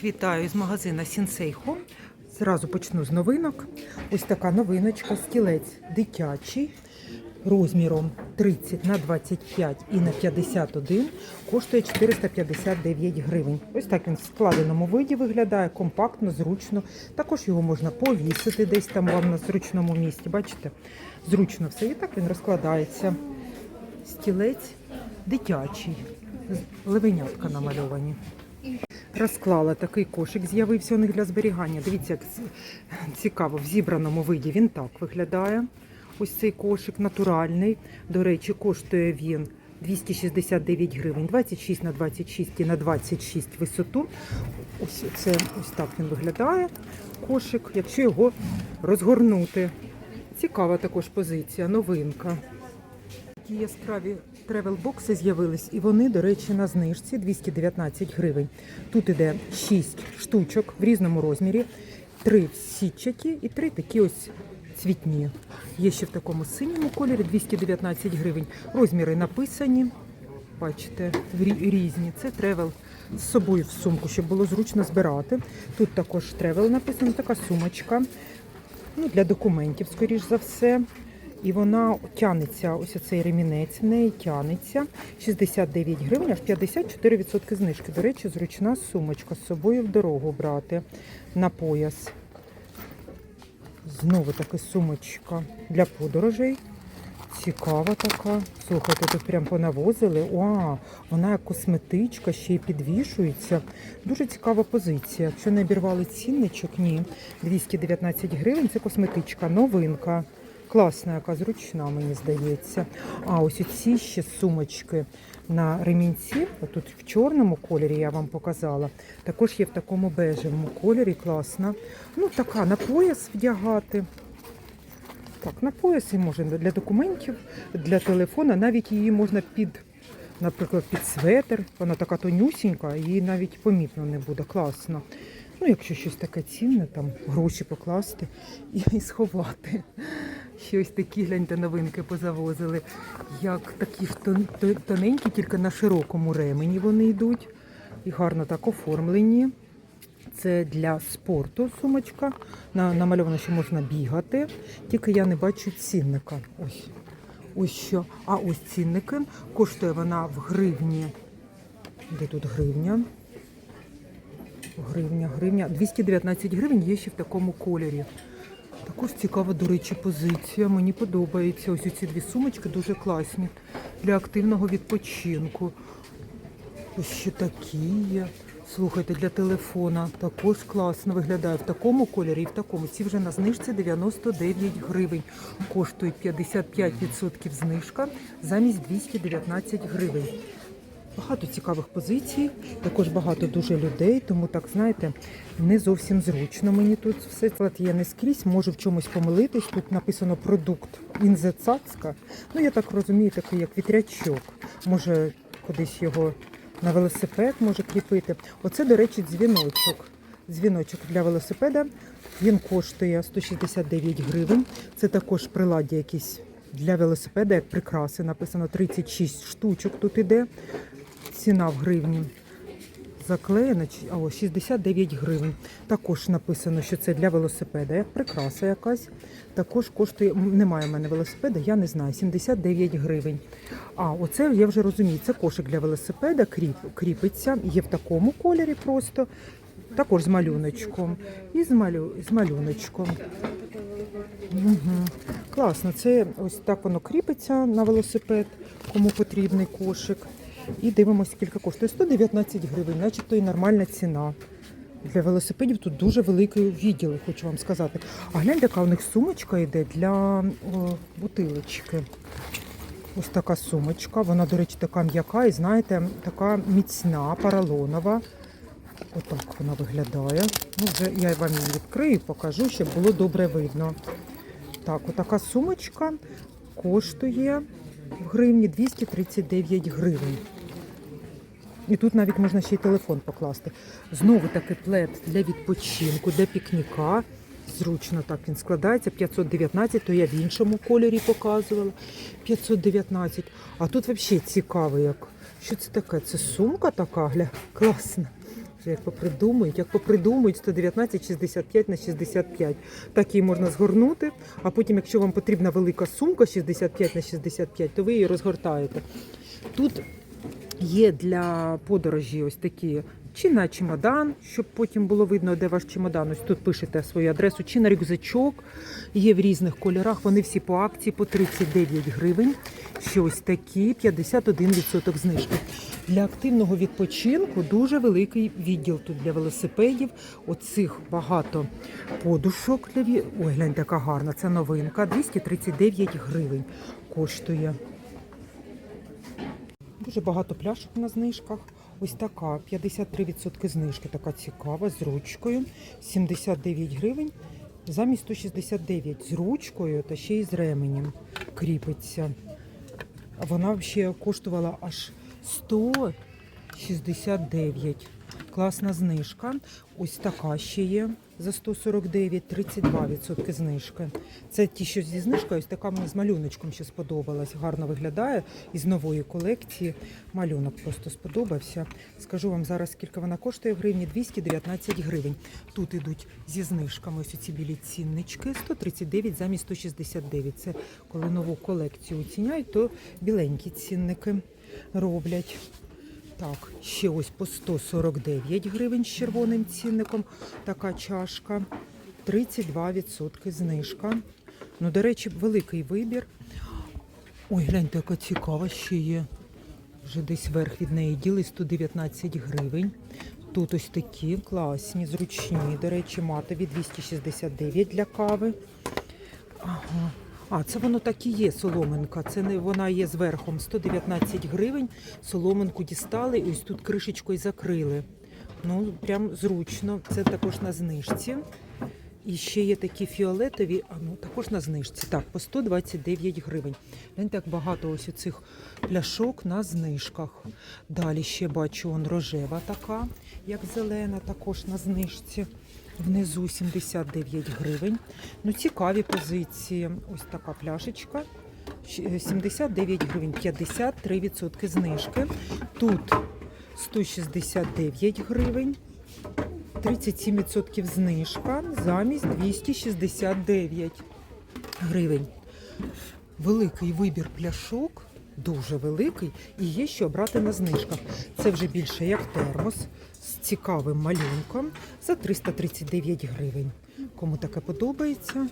Всіх вітаю з магазина Home. Зразу почну з новинок. Ось така новиночка, стілець дитячий розміром 30 на 25 і на 51 коштує 459 гривень. Ось так він в складеному виді виглядає, компактно, зручно. Також його можна повісити десь там вам на зручному місці. Бачите? Зручно все. І так він розкладається. Стілець дитячий. Левенятка намальовані. Розклала такий кошик, з'явився у них для зберігання. Дивіться, як цікаво, в зібраному виді він так виглядає. Ось цей кошик натуральний. До речі, коштує він 269 гривень, 26 на 26 і на 26 висоту. Ось це ось так він виглядає. Кошик, якщо його розгорнути. Цікава також позиція, новинка. Такі яскраві тревел-бокси з'явились, і вони, до речі, на знижці 219 гривень. Тут іде 6 штучок в різному розмірі, 3 сітчаті і 3 такі ось цвітні. Є ще в такому синьому кольорі 219 гривень. Розміри написані. Бачите, різні. Це тревел з собою в сумку, щоб було зручно збирати. Тут також тревел написано, така сумочка ну, для документів, скоріш за все. І вона тянеться, ось цей ремінець в неї тянеться. 69 гривень, аж 54% знижки. До речі, зручна сумочка з собою в дорогу брати на пояс. Знову таки сумочка для подорожей. Цікава така. Слухайте, тут прям понавозили. О, вона як косметичка, ще й підвішується. Дуже цікава позиція. Якщо не обірвали цінничок, ні. 219 гривень це косметичка, новинка. Класна, яка зручна, мені здається. А ось ці ще сумочки на ремінці. Тут в чорному кольорі я вам показала. Також є в такому бежевому кольорі. Класна. Ну, така на пояс вдягати. Так, на пояс і можна для документів, для телефона. Навіть її можна під, наприклад, під светр. Вона така тонюсінька, її навіть помітно не буде. Класно. Ну, якщо щось таке цінне, там гроші покласти і, сховати. Ще ось такі гляньте новинки позавозили. Як такі тоненькі, тільки на широкому ремені вони йдуть. І гарно так оформлені. Це для спорту сумочка. На, намальовано, що можна бігати. Тільки я не бачу цінника. Ось. Ось що. А ось цінники. Коштує вона в гривні. Де тут гривня? Гривня, гривня. 219 гривень є ще в такому кольорі. Також цікава, до речі, позиція. Мені подобається. Ось ці дві сумочки дуже класні для активного відпочинку. Ось ще такі є. Слухайте, для телефона також класно виглядає в такому кольорі і в такому. Ці вже на знижці 99 гривень. Коштують 55% знижка замість 219 гривень. Багато цікавих позицій, також багато дуже людей, тому так знаєте, не зовсім зручно мені тут все. Є не скрізь, можу в чомусь помилитись. Тут написано продукт інзецацка. Ну я так розумію, такий як вітрячок. Може кудись його на велосипед може кріпити. Оце, до речі, дзвіночок. Дзвіночок для велосипеда. Він коштує 169 гривень. Це також приладдя якісь для велосипеда, як прикраси. Написано 36 штучок тут іде. Ціна в гривні заклеєна, ось 69 гривень. Також написано, що це для велосипеда, як прикраса якась. Також коштує, немає в мене велосипеда, я не знаю, 79 гривень. А оце я вже розумію, це кошик для велосипеда, кріп, кріпиться, є в такому кольорі просто. Також з малюночком. І з, малю, з малюночком. Угу. Класно, це ось так воно кріпиться на велосипед, кому потрібний кошик. І дивимося, скільки коштує. 119 гривень, начебто і нормальна ціна. Для велосипедів тут дуже великий відділ, хочу вам сказати. А гляньте, яка у них сумочка йде для о, бутилочки. Ось така сумочка. Вона, до речі, така м'яка і, знаєте, така міцна, поролонова. Отак вона виглядає. Ну, вже я вам її відкрию, покажу, щоб було добре видно. Так, отака сумочка коштує в гривні 239 гривень. І тут навіть можна ще й телефон покласти. Знову таки плед для відпочинку, для пікніка. Зручно так він складається. 519, то я в іншому кольорі показувала. 519. А тут взагалі цікаво, як. Що це таке? Це сумка така, гля, класна. Як попридумують, як попридумують 119 65 на 65. Так її можна згорнути, а потім, якщо вам потрібна велика сумка 65 на 65, то ви її розгортаєте. Тут є для подорожі ось такі чи на чемодан, щоб потім було видно, де ваш чемодан. Ось тут пишете свою адресу, чи на рюкзачок. Є в різних кольорах. Вони всі по акції по 39 гривень. Ще ось такі 51% знижки. Для активного відпочинку дуже великий відділ тут для велосипедів. Оцих багато подушок для. Ой, глянь, така гарна. Це новинка. 239 гривень коштує. Дуже багато пляшок на знижках. Ось така 53% знижки, така цікава, з ручкою. 79 гривень замість 169 з ручкою та ще й з ременем кріпиться. Вона ще коштувала аж 169. Класна знижка. Ось така ще є за 149, 32% знижки. Це ті, що зі знижкою, ось така мені з малюночком ще сподобалась. Гарно виглядає із нової колекції. Малюнок просто сподобався. Скажу вам зараз, скільки вона коштує в гривні 219 гривень. Тут ідуть зі знижками ось ці білі ціннички 139 замість 169. Це коли нову колекцію оціняють, то біленькі цінники роблять. Так, ще ось по 149 гривень з червоним цінником така чашка. 32% знижка. Ну, до речі, великий вибір. Ой, гляньте, яка цікава ще є. Вже десь верх від неї діли 119 гривень. Тут ось такі класні, зручні. До речі, матові 269 для кави. Ага. А, це воно так і є, соломинка. Це не вона є з верхом 119 гривень. Соломинку дістали і ось тут кришечкою закрили. Ну, прям зручно. Це також на знижці. І ще є такі фіолетові, а ну також на знижці. Так, по 129 гривень. Гляньте, як багато ось цих пляшок на знижках. Далі ще бачу он рожева така, як зелена, також на знижці. Внизу 79 гривень. Ну, цікаві позиції. Ось така пляшечка. Е, 79 гривень, 53% знижки. Тут 169 гривень. 37% знижка замість 269 гривень. Великий вибір пляшок, дуже великий, і є що обрати на знижках. Це вже більше як термос з цікавим малюнком за 339 гривень. Кому таке подобається,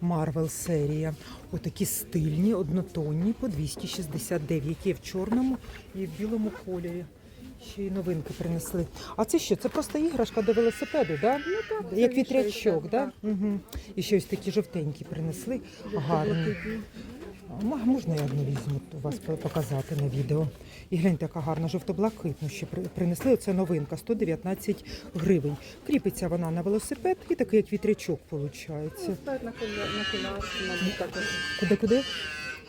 Марвел серія. Отакі стильні, однотонні по 269. Є в чорному і в білому кольорі. Ще й новинки принесли. А це що? Це просто іграшка до велосипеду, да? Ну так, Як вітрячок, да? так. Угу. І ще ось такі жовтенькі принесли. Гарні. Можна я одну візьму вас показати на відео? І гляньте, яка гарна жовто-блакитну ще принесли. Оце новинка, 119 гривень. Кріпиться вона на велосипед і такий як вітрячок виходить. Ну, ставить на коля, на коляску, мабуть, також. Куди-куди?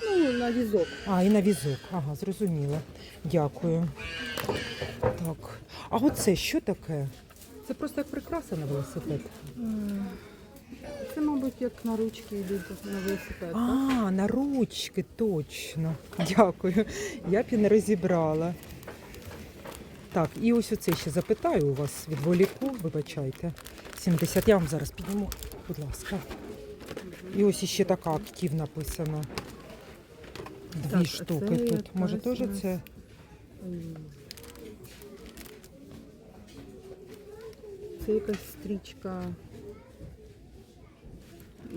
Ну, на візок. А, і на візок. Ага, зрозуміло. Дякую. Так. А оце що таке? Це просто як прикраса на велосипед. Це, мабуть, як на ручки йдуть на велосипед. так? А, на ручки, точно. Дякую. Я б і не розібрала. Так, і ось оце ще запитаю у вас від воліку, вибачайте. 70. Я вам зараз підніму, будь ласка. І ось іще така актив написано. Дві Так, а штуки це тут. Може якась теж у нас- це? М. Це якась стрічка,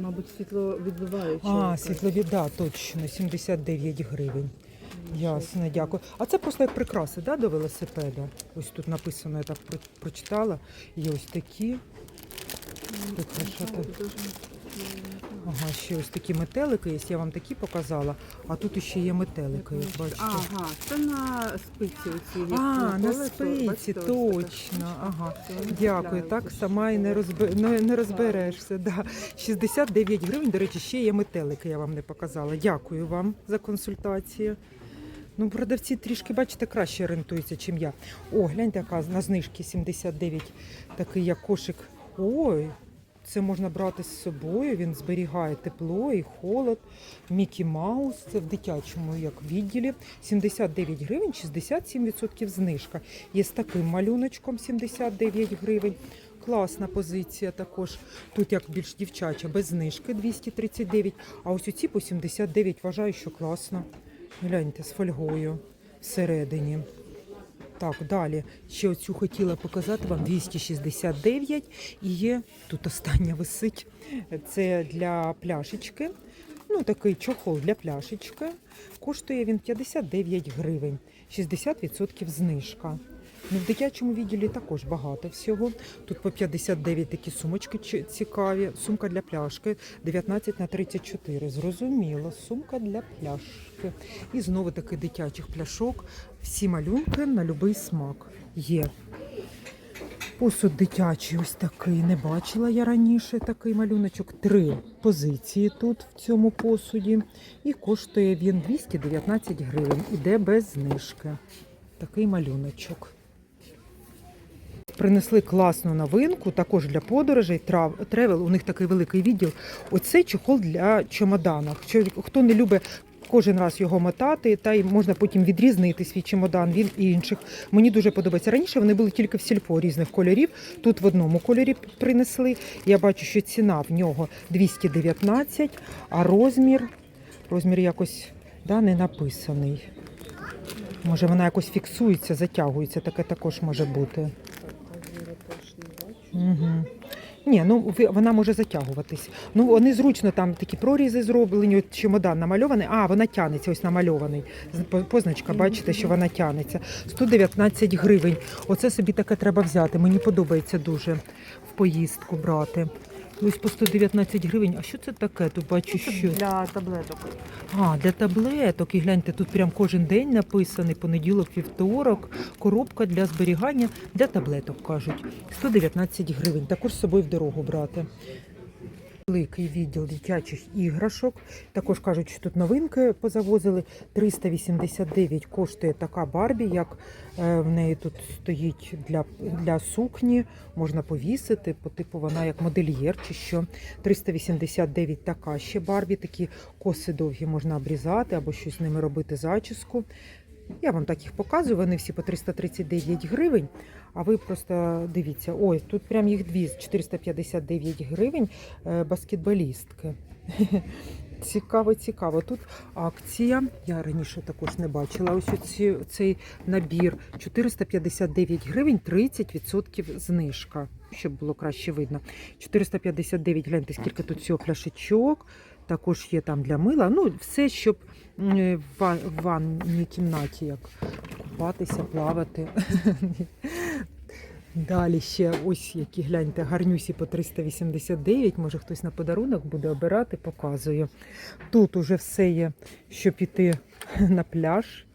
мабуть, світловідбиваюча. А, світлові, да, точно, 79 гривень. Ясно, дякую. А це просто як прикраси, да, до велосипеда? Ось тут написано, я так про- прочитала. Є ось такі. Прикрашати. Що дуже, м, Ага, ще ось такі метелики є. Я вам такі показала, а тут ще є метелики, як бачите. Ага, це на спиці оці. А, на спиці, ось точно. Ага. Дякую. Так сама і не, розбе... не, не розберешся. Да. 69 гривень. До речі, ще є метелики, я вам не показала. Дякую вам за консультацію. Ну, продавці трішки, бачите, краще орієнтуються, чим я. О, гляньте, яка на знижки 79, такий як кошик. Ой, Це можна брати з собою, він зберігає тепло і холод. Мікі Маус, це в дитячому як відділі. 79 гривень, 67% знижка. Є з таким малюночком 79 гривень. Класна позиція також. Тут як більш дівчача, без знижки 239, а ось оці по 79 вважаю, що класно. Гляньте, з фольгою всередині. Так, далі. Ще оцю хотіла показати вам 269 і є тут остання висить. Це для пляшечки. Ну, такий чохол для пляшечки. Коштує він 59 гривень, 60% знижка. Ну, в дитячому відділі також багато всього. Тут по 59 такі сумочки цікаві. Сумка для пляшки 19 на 34. Зрозуміло, сумка для пляшки. І знову таки дитячих пляшок. Всі малюнки на будь-який смак є. Посуд дитячий ось такий. Не бачила я раніше такий малюночок. Три позиції тут в цьому посуді. І коштує він 219 гривень. Іде без знижки. Такий малюночок. Принесли класну новинку, також для подорожей. Трав, тревел, у них такий великий відділ. Оцей чохол для чемодана. Хто не любить кожен раз його мотати, та й можна потім відрізнити свій чемодан від інших. Мені дуже подобається. Раніше вони були тільки в сільпо різних кольорів. Тут в одному кольорі принесли. Я бачу, що ціна в нього 219, а розмір, розмір якось да, не написаний. Може, вона якось фіксується, затягується, таке також може бути. Угу. Ні, ну вона може затягуватись. Ну вони зручно там такі прорізи зроблені, от чемодан намальований. А, вона тянеться, ось намальований. Позначка, бачите, що вона тянеться. 119 гривень. Оце собі таке треба взяти. Мені подобається дуже в поїздку брати. Ось по 119 гривень. А що це таке? Тут бачу, що. Для таблеток. А, для таблеток. І гляньте, тут прям кожен день написаний, понеділок, вівторок, коробка для зберігання для таблеток, кажуть. 119 гривень. Також з собою в дорогу брати. Великий відділ дитячих іграшок. Також кажуть, що тут новинки позавозили. 389 коштує така Барбі, як е, в неї тут стоїть для, для сукні. Можна повісити, по типу вона як модельєр чи що. 389 така ще Барбі. Такі коси довгі можна обрізати або щось з ними робити зачіску. Я вам так їх показую, вони всі по 339 гривень. А ви просто дивіться, ой, тут прям їх дві 459 гривень е, баскетболістки. Цікаво, цікаво. Тут акція. Я раніше також не бачила. Ось оці, цей набір 459 гривень, 30% знижка, щоб було краще видно. 459, гляньте, скільки тут цього пляшечок. Також є там для мила. Ну, все, щоб в ванній кімнаті як купатися, плавати. Далі ще ось які гляньте, гарнюсі по 389. Може хтось на подарунок буде обирати, показую. Тут уже все є, щоб піти на пляж.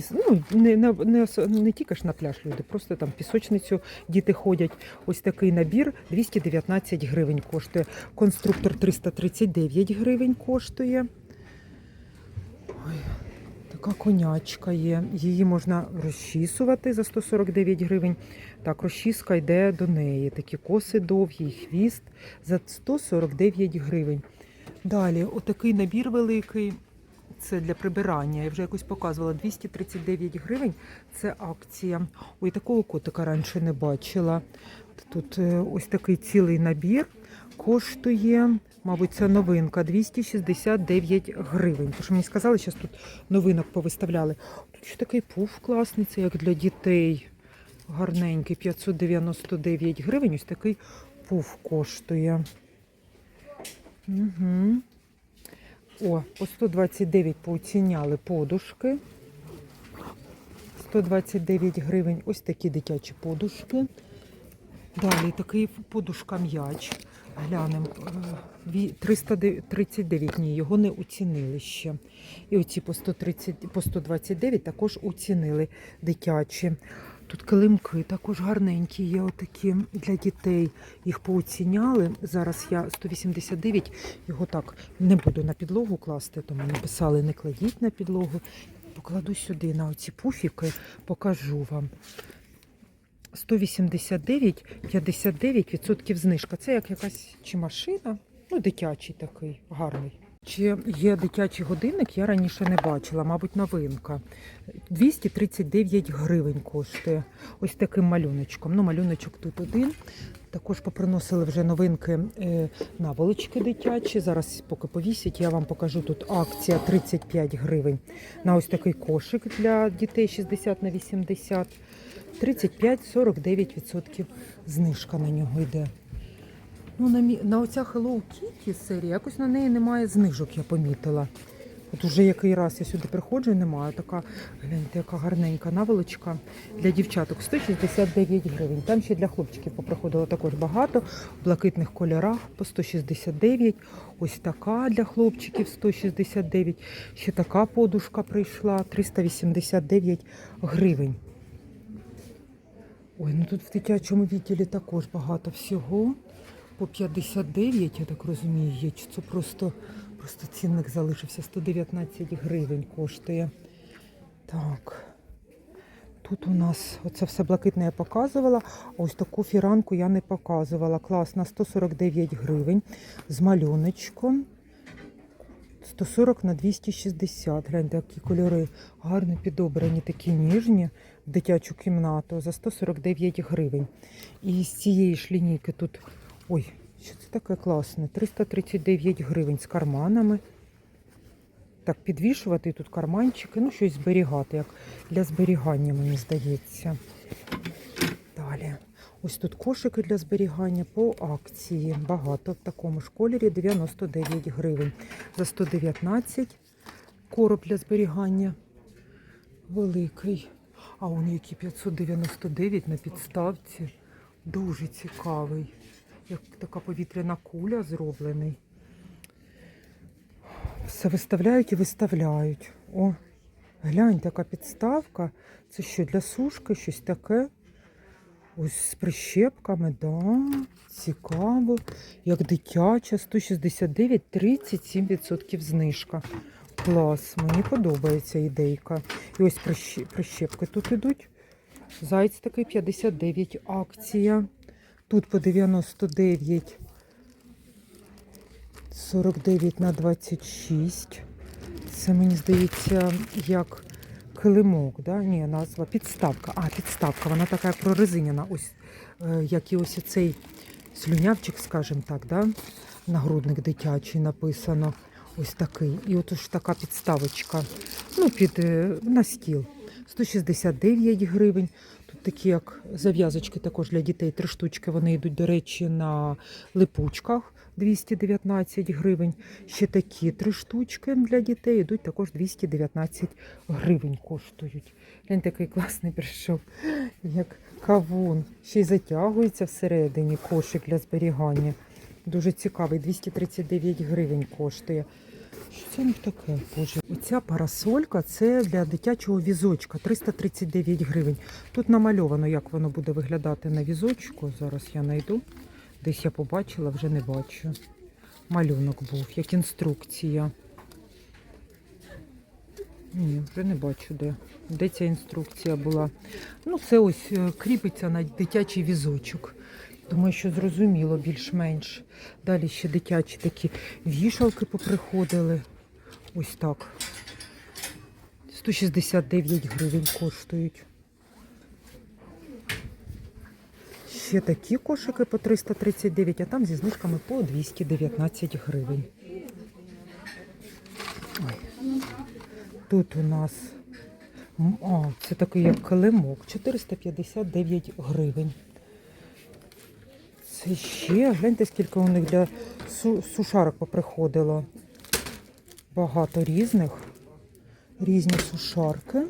Піс- Ну, не, не, не, не тільки ж на пляж люди, просто там пісочницю діти ходять. Ось такий набір 219 гривень коштує. Конструктор 339 гривень коштує. Ой, така конячка є. Її можна розчісувати за 149 гривень. Так, розчіска йде до неї. Такі коси довгі, хвіст за 149 гривень. Далі, отакий набір великий. Це для прибирання. Я вже якось показувала 239 гривень. Це акція. Ой, такого котика раніше не бачила. Тут е, ось такий цілий набір коштує, мабуть, це новинка 269 гривень. Що мені сказали, що тут новинок повиставляли. Тут ще такий пуф класний, це як для дітей. Гарненький, 599 гривень. Ось такий пуф коштує. Угу. О, по 129 поціняли подушки. 129 гривень. Ось такі дитячі подушки. Далі такий подушка м'яч. Глянемо. е, 339, ні, його не оцінили ще. І оці по, 130, по 129 також оцінили дитячі. Тут килимки також гарненькі є, отакі для дітей. Їх пооціняли. Зараз я 189, його так не буду на підлогу класти, тому написали, не кладіть на підлогу. Покладу сюди на оці пуфіки, покажу вам. 189, 59% знижка. Це як якась чи машина, ну дитячий такий, гарний. Чи є дитячий годинник, я раніше не бачила, мабуть, новинка. 239 гривень коштує. Ось таким малюночком. Ну, малюночок тут один. Також поприносили вже новинки е, наволочки дитячі. Зараз, поки повісять, я вам покажу тут акція 35 гривень на ось такий кошик для дітей 60 на 80. 35-49% знижка на нього йде. Ну, на, мі... на оця Hello Kitty серія, якось на неї немає знижок, я помітила. От уже який раз я сюди приходжу, і немає. Така, гляньте, яка гарненька наволочка для дівчаток 169 гривень. Там ще для хлопчиків поприходило також багато. В блакитних кольорах по 169. Ось така для хлопчиків 169. Ще така подушка прийшла 389 гривень. Ой, ну тут в дитячому відділі також багато всього. По 59, я так розумію, є. Чи це просто, просто цінник залишився. 119 гривень коштує. Так. Тут у нас оце все блакитне я показувала, ось таку фіранку я не показувала. Класна 149 гривень з малюночком. 140 на 260. Гляньте, які кольори гарно підобрані, такі ніжні в дитячу кімнату за 149 гривень. І з цієї ж лінійки тут. Ой, що це таке класне? 339 гривень з карманами. Так, підвішувати тут карманчики, ну щось зберігати, як для зберігання, мені здається. Далі. Ось тут кошики для зберігання по акції. Багато в такому ж кольорі 99 гривень. За 119 короб для зберігання. Великий. А он який 599 на підставці. Дуже цікавий. Як така повітряна куля зроблений. Все виставляють і виставляють. О, гляньте, яка підставка. Це що, для сушки, щось таке? Ось з прищепками, да, цікаво. Як дитяча, 169, 37% знижка. Клас, мені подобається ідейка. І ось прищепки тут ідуть. Зайць такий 59 акція. Тут по 99, 49 на 26. Це мені здається, як килимок, да? Ні, назва підставка. А, підставка, вона така як прорезиняна. Ось е, як і ось цей слюнявчик, скажімо так, да? нагрудник дитячий написано. Ось такий. І от ж така підставочка. Ну, під е, на стіл. 169 гривень. Такі як зав'язочки також для дітей. Три штучки. Вони йдуть, до речі, на липучках 219 гривень. Ще такі три штучки для дітей йдуть також 219 гривень коштують. Він такий класний прийшов, як кавун. Ще й затягується всередині кошик для зберігання. Дуже цікавий, 239 гривень коштує. Що це них таке? Боже. Оця парасолька це для дитячого візочка 339 гривень. Тут намальовано, як воно буде виглядати на візочку. Зараз я знайду. Десь я побачила, вже не бачу. Малюнок був, як інструкція. Ні, вже не бачу де. Де ця інструкція була. Ну, це ось е, кріпиться на дитячий візочок. Думаю, що зрозуміло більш-менш. Далі ще дитячі такі вішалки поприходили. Ось так. 169 гривень коштують. Ще такі кошики по 339, а там зі знижками по 219 гривень. Ой. Тут у нас а, це такий як килимок, 459 гривень. Це ще, гляньте, скільки у них для сушарок поприходило. Багато різних. Різні сушарки.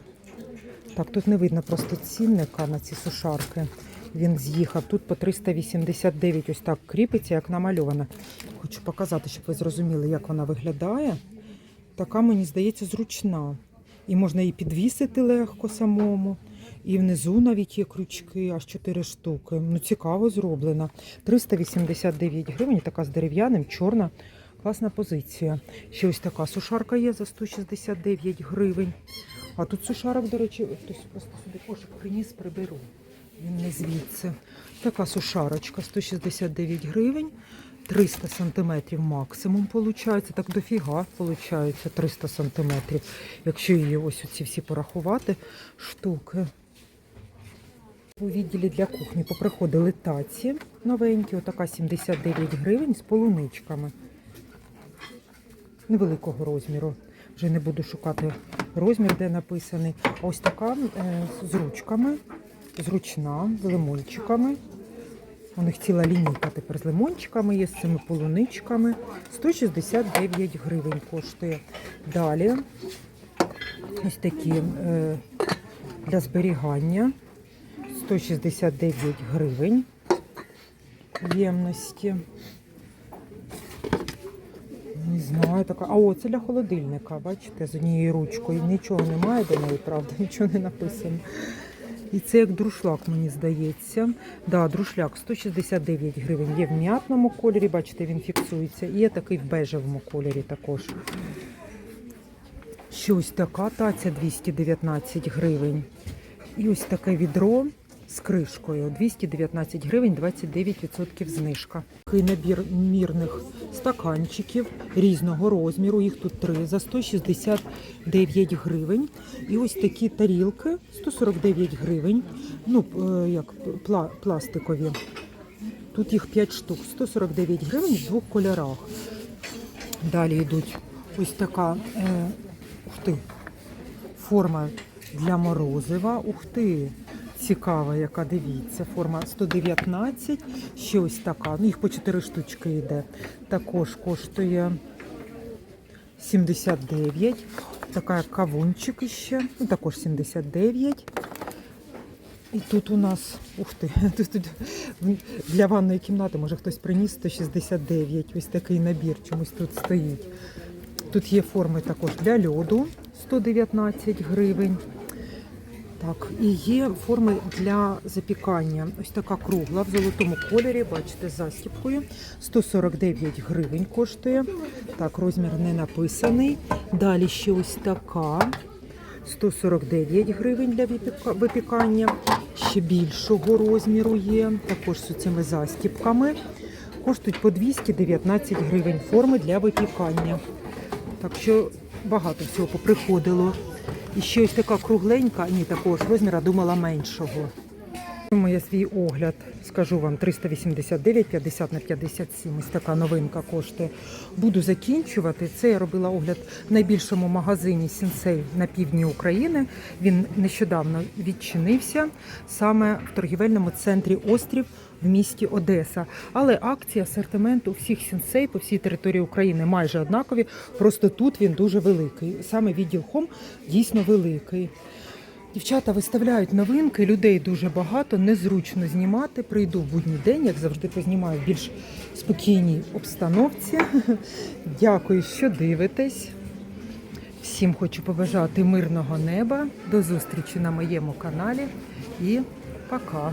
Так, тут не видно просто цінника на ці сушарки. Він з'їхав. Тут по 389 ось так кріпиться, як намальована. Хочу показати, щоб ви зрозуміли, як вона виглядає. Така, мені здається, зручна. І можна її підвісити легко самому. І внизу навіть є крючки, аж 4 штуки. Ну, цікаво зроблена. 389 гривень, така з дерев'яним, чорна. Класна позиція. Ще ось така сушарка є за 169 гривень. А тут сушарок, до речі, хтось просто сюди кошик приніс, приберу. Він не звідси. Така сушарочка 169 гривень. 300 сантиметрів максимум виходить. Так дофіга виходить 300 сантиметрів. Якщо її ось оці всі порахувати штуки. У відділі для кухні поприходили таці новенькі, отака 79 гривень з полуничками. Невеликого розміру. Вже не буду шукати розмір, де написаний. Ось така е, з ручками, зручна, з лимончиками. У них ціла лінійка тепер з лимончиками є, з цими полуничками. 169 гривень коштує. Далі ось такі е, для зберігання. 169 гривень ємності. Не знаю, така. А о, це для холодильника, бачите, з однією ручкою. Нічого немає до неї, правда, нічого не написано. І це як друшлак, мені здається. Да, друшляк 169 гривень. Є в м'ятному кольорі, бачите, він фіксується. І є такий в бежевому кольорі також. Ще ось така таця 219 гривень. І ось таке відро з кришкою 219 гривень, 29% знижка. Такий набір мірних стаканчиків різного розміру. Їх тут три за 169 гривень. І ось такі тарілки 149 гривень. Ну, е, як пластикові. Тут їх 5 штук, 149 гривень в двох кольорах. Далі йдуть ось така е, ух ти, форма для морозива. Ух ти! Цікава, яка дивіться. Форма 119, ще ось така. Ну, їх по 4 штучки йде. Також коштує 79. Така як кавунчик іще. Ну, також 79. І тут у нас, ух ти, тут, тут для ванної кімнати, може хтось приніс 169. Ось такий набір чомусь тут стоїть. Тут є форми також для льоду 119 гривень. Так, і є форми для запікання. Ось така кругла в золотому кольорі, бачите, застіпкою. 149 гривень коштує. Так, розмір не написаний. Далі ще ось така. 149 гривень для випікання. Ще більшого розміру є. Також з цими застіпками. Коштують по 219 гривень форми для випікання. Так що багато всього поприходило. І ще ось така кругленька, ні, такого ж розміра, думала меншого. Моє свій огляд, скажу вам, 389, 50 на 57. Ось така новинка коштує. Буду закінчувати. Це я робила огляд в найбільшому магазині Сінсей на півдні України. Він нещодавно відчинився саме в торгівельному центрі Острів в місті Одеса. Але акції асортименту всіх сінсей по всій території України майже однакові. Просто тут він дуже великий. Саме відділ Хом дійсно великий. Дівчата виставляють новинки, людей дуже багато, незручно знімати. Прийду в будній день, як завжди, познімаю в більш спокійній обстановці. Дякую, що дивитесь. Всім хочу побажати мирного неба. До зустрічі на моєму каналі і пока.